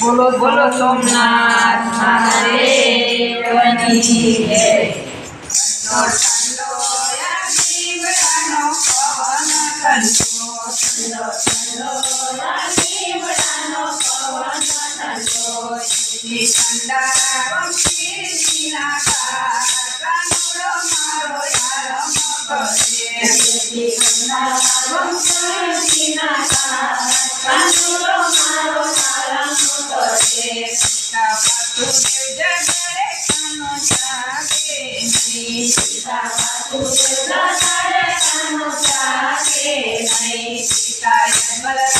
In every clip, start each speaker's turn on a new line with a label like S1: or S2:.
S1: बोलो बोलो सोमनाथ महादेव की जय ठंडो ठंडो या शिवरानो पवन ठंडो
S2: ठंडो ठंडो या शिवरानो पवन ठंडो
S1: श्री ठंडा पंछी सीना का कानूड़ो मारो यारो मको से
S2: श्री ठंडा पंछी Thank
S1: you.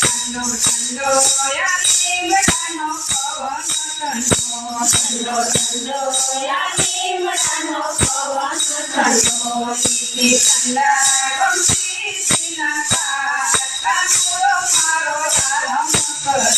S1: ঠান্ডো ঠান্ডো আমি মরানো পবন ঠান্ডো
S2: ঠান্ডো আমি মরানো পবন ঠান্ডো
S1: ইতি ঠান্ডা কমছি সিনা কাটা পুরো মারো আরাম করে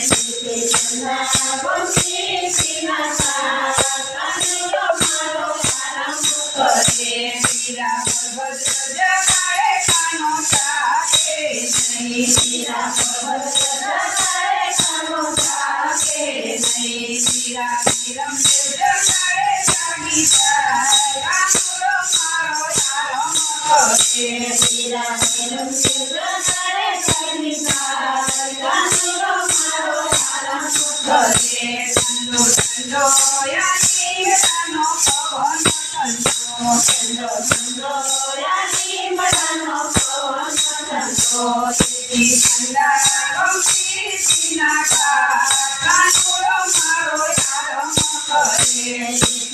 S2: ইতি ঠান্ডা
S1: Vamos celebrar a vida.